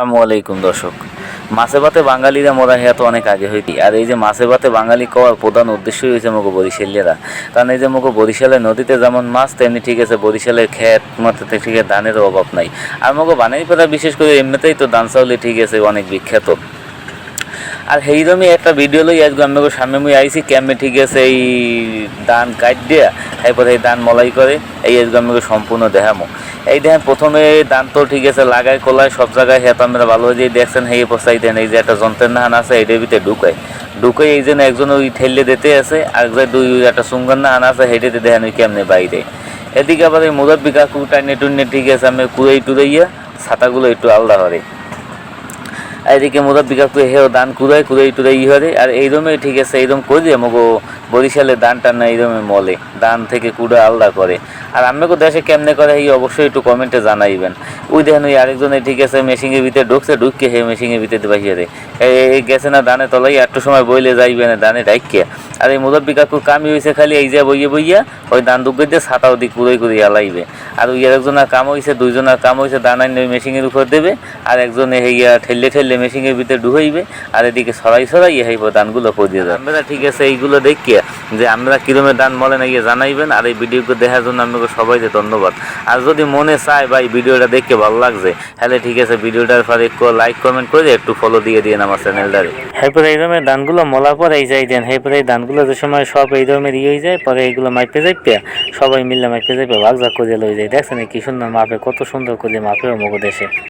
আসসালামু আলাইকুম দর্শক। মাছে ভাতে বাঙালিরা মরা হেয়া তো অনেক আগে হইতি। আর এই যে মাছে ভাতে বাঙালি কওয়ার প্রধান উদ্দেশ্যই হয়েছে মগো বরিশালিয়ারা কারণ এই যে মগো বরিশালের নদীতে যেমন মাছ, তেমনি ঠিক আছে বরিশালের খেত মাথাতে ঠিক আছে ধানের অভাব নাই। আর মগো বানাইপাড়া বিশেষ করে এমনিতেই তো ধান চাউলি ঠিক আছে, অনেক বিখ্যাত। আর সেইরকমই একটা ভিডিও লই আজকে আমি সামনে মুই আইছি ক্যাম্পে ঠিক আছে এই ধান কাট দিয়া? এরপরে এই ধান মলাই করে, এই আজকে আমি সম্পূর্ণ দেখামো। এই দেখেন, প্রথমে ধান তো ঠিক আছে লাগাই কলায়, সব জায়গায় হেত আমরা ভালো হয়ে যাই দেখছেন হেয়ে পচাই দেন এই যে একটা যন্ত্রের নাহান আছে, এটার ভিতরে ঢুকায়। ঢুকে এই জন্য একজন ওই ঠেললে দিতে আছে, আর একজন দুই একটা সুঙ্গার নাহান আছে, হেঁটেতে দেখেন ওই কেমনে বাইরে। এদিকে আবার এই মুরব্বী কাকু টাইনে টুইনে ঠিক আছে, আমি কুড়াই টুরাইয়া ছাতাগুলো একটু আলাদা হরে এদিকে মোদা বিকাশ করে হেও, দান কুড়াই কুড়াই টুড়াই ই হরে আর এইরমে ঠিক আছে এইরকম করে দিয়ে আমাকে বরিশালে দান টান এইরমে মলে, দান থেকে কুড়া আলাদা করে। আর আমাকে দেশে কেমনে করে, এই অবশ্যই একটু কমেন্টে জানাইবেন। ওই দেখেন ওই আরেকজনে ঠিক আছে মেশিনের ভিতরে ঢুকছে, ঢুককে হে মেশিনের ভিতরে বাহিরে এই গেছে না দানে তলাই একটু সময় বইলে যাইবে না দানে ডাইকে আর এই মুরব্বী কাকু কামি হয়েছে খালি এই যে বইয়ে বইয়া, ওই দান দুগ্গে দিয়ে ছাতা ওদিক কুড়াই কুড়ি আলাইবে। আর ওই একজনের কাম হয়েছে দুইজনের কাম হয়েছে দানাই ওই মেশিনের উপর দেবে। আর একজনে হেইয়া ঠেললে ঠেললে মেশিনের ভিতরে ঢুকাইবে আর এদিকে সরাই সরাই হেইব দানগুলো পদিয়ে দেবে আমরা ঠিক আছে এইগুলো দেখিয়ে যে আমরা কিরমের দান মলে না গিয়ে জানাইবেন আর এই ভিডিওকে দেখার জন্য আপনাকে সবাইকে ধন্যবাদ। আর যদি মনে চায় বা এই ভিডিওটা দেখে ভালো লাগছে তাহলে ঠিক আছে ভিডিওটার পরে লাইক কমেন্ট করে একটু ফলো দিয়ে দিয়ে আমার চ্যানেলটারে এরপরে এই ধরনের দানগুলো মলার পর এই যাই দেন এরপরে এই দানগুলো যে সময় সব এই ধরনের ইয়ে হয়ে যায় পরে এইগুলো মাইপে যাইপে সবাই মিলে মাইপে যাইপে ভাগ ভাগ করে লই যায়। দেখছেন কি সুন্দর মাপে কত সুন্দর করে মাপে মগো দেশে।